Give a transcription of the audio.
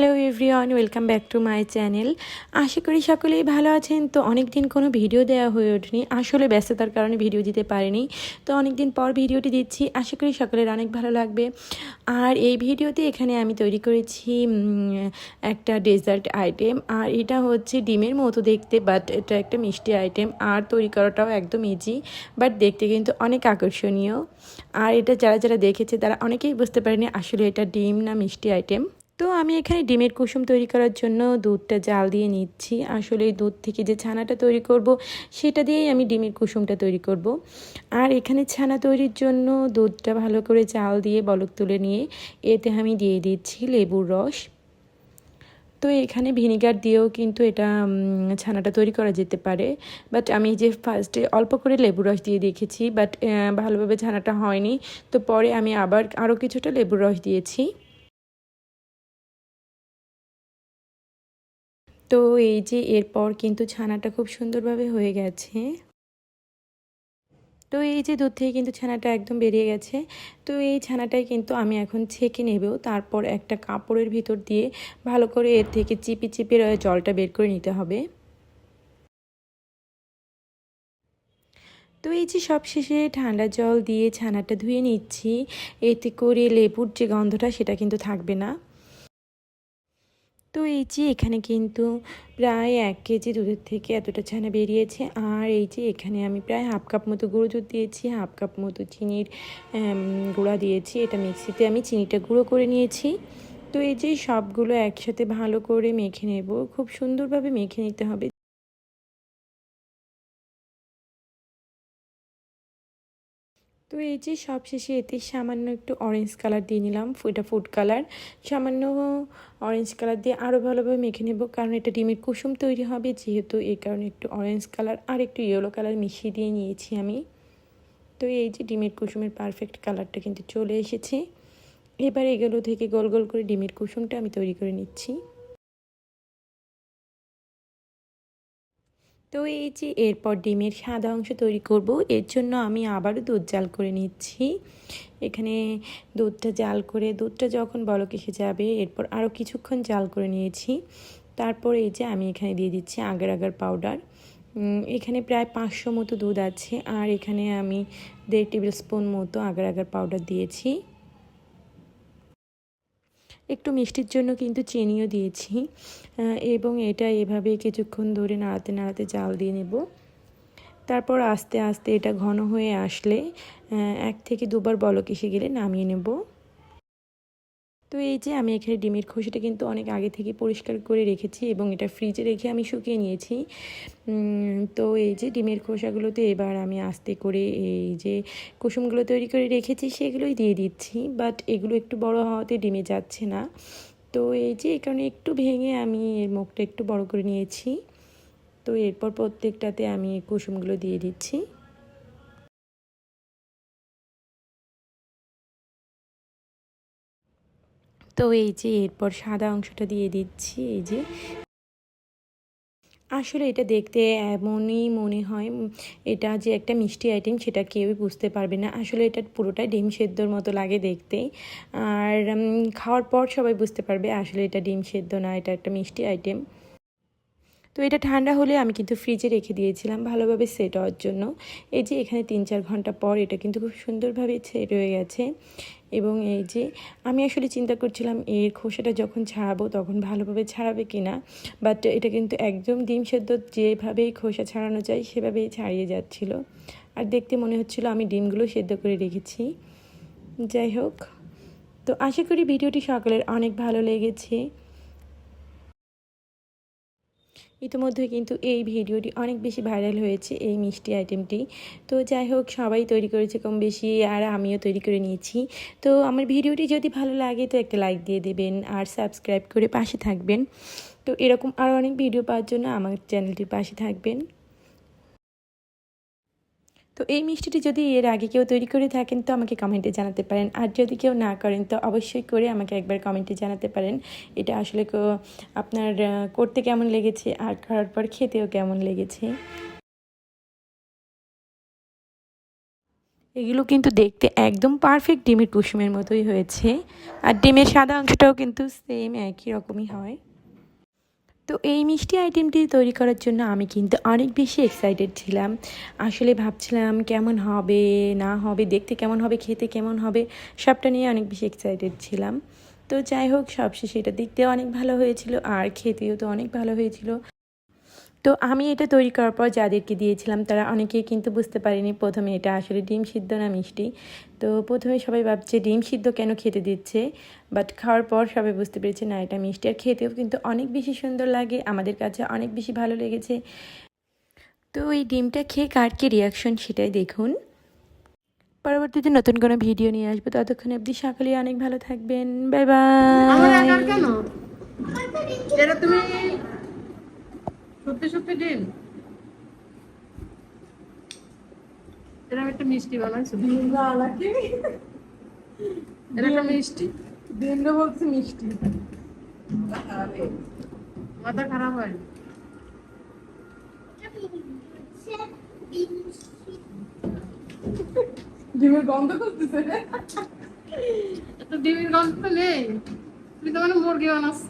Hello everyone welcome back to my channel আশা করি সকলেই ভালো আছেন। তো অনেক দিন কোনো ভিডিও দেওয়া হয়ে ওঠেনি। আসলে ব্যস্ততার কারণে ভিডিও দিতে পারিনি। তো অনেক দিন পর ভিডিওটি দিচ্ছি। আশা করি সকলের অনেক ভালো লাগবে। আর এই ভিডিওতে এখানে আমি তৈরি করেছি একটা ডেজার্ট আইটেম। আর এটা হচ্ছে ডিমের মতো দেখতে, বাট এটা একটা মিষ্টি আইটেম। আর তৈরি করাটাও একদম ইজি বাট দেখতে কিন্তু অনেক আকর্ষণীয়। আর এটা যারা যারা দেখেছে, তারা অনেকেই বুঝতে পারেনি আসলে এটা ডিম না মিষ্টি আইটেম। তো আমি এখানে ডিমের কুসুম তৈরি করার জন্য দুধটা জাল দিয়ে নিচ্ছি। আসলে এই দুধ থেকে যে ছানাটা তৈরি করব, সেটা দিয়েই আমি ডিমের কুসুমটা তৈরি করব। আর এখানে ছানা তৈরির জন্য দুধটা ভালো করে জাল দিয়ে বলক তুলে নিয়ে এতে আমি দিয়ে দিচ্ছি লেবুর রস। তো এখানে ভিনিগার দিয়েও কিন্তু এটা ছানাটা তৈরি করা যেতে পারে। বাট আমি যে ফার্স্টে অল্প করে লেবু রস দিয়ে দেখেছি, বাট ভালোভাবে ছানাটা হয়নি। তো পরে আমি আবার আরও কিছুটা লেবুর রস দিয়েছি। তো এই যে এরপর কিন্তু ছানাটা খুব সুন্দরভাবে হয়ে গেছে। তো এই যে দুধ থেকে কিন্তু ছানাটা একদম বেরিয়ে গেছে। তো এই ছানাটাই কিন্তু আমি এখন ছেঁকে নেব। তারপর একটা কাপড়ের ভিতর দিয়ে ভালো করে এর থেকে চিপি চিপি জলটা বের করে নিতে হবে। তো এই যে সব শেষে ঠান্ডা জল দিয়ে ছানাটা ধুয়ে নিচ্ছি। এতে করে লেবুর যে গন্ধটা সেটা কিন্তু থাকবে না। তো এই যে এখানে কিন্তু প্রায় এক কেজি দুধের থেকে এতটা ছানা বেরিয়েছে। আর এই যে এখানে আমি প্রায় হাফ কাপ মতো গুঁড়ো দুধ দিয়েছি, হাফ কাপ মতো চিনির গুঁড়া দিয়েছি। এটা মিক্সিতে আমি চিনিটা গুঁড়ো করে নিয়েছি। তো এই যে সবগুলো একসাথে ভালো করে মেখে নেব। খুব সুন্দরভাবে মেখে নিতে হবে। তো এই যে সব শেষে এতে সামান্য একটু অরেঞ্জ কালার দিয়ে নিলাম। এটা ফুড কালার সামান্য অরেঞ্জ কালার দিয়ে আরও ভালোভাবে মেখে নেব, কারণ এটা ডিমের কুসুম তৈরি হবে। যেহেতু এই কারণে একটু অরেঞ্জ কালার আর একটু ইয়েলো কালার মিশিয়ে দিয়ে নিয়েছি আমি। তো এই যে ডিমের কুসুমের পারফেক্ট কালারটা কিন্তু চলে এসেছে। এবার এগুলো থেকে গোল গোল করে ডিমের কুসুমটা আমি তৈরি করে নিচ্ছি। তো এই যে এরপর ডিমের সাদা অংশ তৈরি করব, এর জন্য আমি আবারও দুধ জাল করে নিচ্ছি। এখানে দুধটা জাল করে, দুধটা যখন বলক এসে যাবে, এরপর আরও কিছুক্ষণ জাল করে নিয়েছি। তারপর এই যে আমি এখানে দিয়ে দিচ্ছি আগার আগার পাউডার। এখানে প্রায় পাঁচশো মতো দুধ আছে, আর এখানে আমি দেড় টেবিল স্পুন মতো আগার আগার পাউডার দিয়েছি। একটু মিষ্টির জন্য কিন্তু চিনিও দিয়েছি এবং এটা এভাবে কিছুক্ষণ ধরে নাড়াতে নাড়াতে জাল দিয়ে নেব। তারপর আস্তে আস্তে এটা ঘন হয়ে আসলে এক থেকে দুবার বলক এসে গেলে নামিয়ে নেব। তো এই যে আমি এখানে ডিমের খোসাটা কিন্তু অনেক আগে থেকে পরিষ্কার করে রেখেছি এবং এটা ফ্রিজে রেখে আমি শুকিয়ে নিয়েছি। তো এই যে ডিমের খোসাগুলোতে এবার আমি আস্তে করে এই যে কুসুমগুলো তৈরি করে রেখেছি, সেগুলোই দিয়ে দিচ্ছি। বাট এগুলো একটু বড় হওয়াতে ডিমে যাচ্ছে না। তো এই যে এই কারণে একটু ভেঙে আমি এর মুখটা একটু বড় করে নিয়েছি। তো এরপর প্রত্যেকটাতে আমি কুসুমগুলো দিয়ে দিচ্ছি। তো এই যে এরপর সাদা অংশটা দিয়ে দিচ্ছি, এই যে। আসলে এটা দেখতে এমনই মনে হয় এটা যে একটা মিষ্টি আইটেম সেটা কেউই বুঝতে পারবে না। আসলে এটা পুরোটাই ডিম সেদ্ধর মতো লাগে দেখতে আর খাওয়ার পর সবাই বুঝতে পারবে আসলে এটা ডিম সেদ্ধ না, এটা একটা মিষ্টি আইটেম তো এটা ঠান্ডা হলে আমি কিন্তু ফ্রিজে রেখে দিয়েছিলাম ভালোভাবে সেট হওয়ার জন্য। এই যে এখানে তিন চার ঘণ্টা পর এটা কিন্তু খুব সুন্দরভাবে সেট হয়ে গেছে। এবং এই যে আমি আসলে চিন্তা করছিলাম, এর খোসাটা যখন ছাড়াবো তখন ভালোভাবে ছাড়াবে কি না বাট এটা কিন্তু একদম ডিম সেদ্ধ যেভাবেই খোসা ছাড়ানো যায় সেভাবেই ছাড়িয়ে যাচ্ছিল। আর দেখতে মনে হচ্ছিল আমি ডিমগুলো সেদ্ধ করে রেখেছি। যাই হোক, তো আশা করি ভিডিওটি সকলের অনেক ভালো লেগেছে। ইতিমধ্যে কিন্তু এই ভিডিওটি অনেক বেশি ভাইরাল হয়েছে এই মিষ্টি আইটেমটি। তো যাই হোক, সবাই তৈরি করেছে কম বেশি আর আমিও তৈরি করে নিয়েছি। তো আমার ভিডিওটি যদি ভালো লাগে তো একটা লাইক দিয়ে দেবেন আর সাবস্ক্রাইব করে পাশে থাকবেন। তো এরকম আরও অনেক ভিডিও পাওয়ার জন্য আমার চ্যানেলটির পাশে থাকবেন। তো এই মিষ্টিটি যদি এর আগে কেউ তৈরি করে থাকেন, তো আমাকে কমেন্টে জানাতে পারেন। আর যদি কেউ না করেন, তো অবশ্যই করে আমাকে একবার কমেন্টে জানাতে পারেন। এটা আসলে আপনার করতে কেমন লেগেছে, আর করার পর খেতেও কেমন লেগেছে? এগুলো কিন্তু দেখতে একদম পারফেক্ট ডিমের কুসুমের মতোই হয়েছে। আর ডিমের সাদা অংশটাও কিন্তু সেম একই রকমই হয়। তো এই মিষ্টি আইটেমটি তৈরি করার জন্য আমি কিন্তু অনেক বেশি এক্সাইটেড ছিলাম। আসলে ভাবছিলাম কেমন হবে, না হবে, দেখতে কেমন হবে, খেতে কেমন হবে, সবটা নিয়ে অনেক বেশি এক্সাইটেড ছিলাম। তো যাই হোক, সবশেষে এটা দেখতেও অনেক ভালো হয়েছিল, আর খেতেও তো অনেক ভালো হয়েছিল। তো আমি এটা তৈরি করার পর যাদেরকে দিয়েছিলাম, তারা অনেকেই কিন্তু বুঝতে পারেনি প্রথমে এটা আসলে ডিম সিদ্ধ না মিষ্টি। তো প্রথমে সবাই ভাবছে ডিম সিদ্ধ কেন খেতে দিচ্ছে? বাট খাওয়ার পর সবাই বুঝতে পেরেছে, না, এটা মিষ্টি। আর খেতেও কিন্তু অনেক বেশি সুন্দর লাগে, আমাদের কাছে অনেক বেশি ভালো লেগেছে। তো এই ডিমটা খেয়ে কার কি রিয়াকশন সেটাই দেখুন। পরবর্তীতে নতুন কোনো ভিডিও নিয়ে আসব, ততক্ষণ অবধি সকালে অনেক ভালো থাকবেন। Bye bye! তুমি সত্যি সত্যি ডিম এরকম একটা মিষ্টি বানাইছো এটা একটা মিষ্টি বলছে মিষ্টি মাথা খারাপ হয় ডিমের গন্ধ করতেছে তো ডিমের গন্ধ তো নেই তুমি তো মানে মুরগি বানাচ্ছ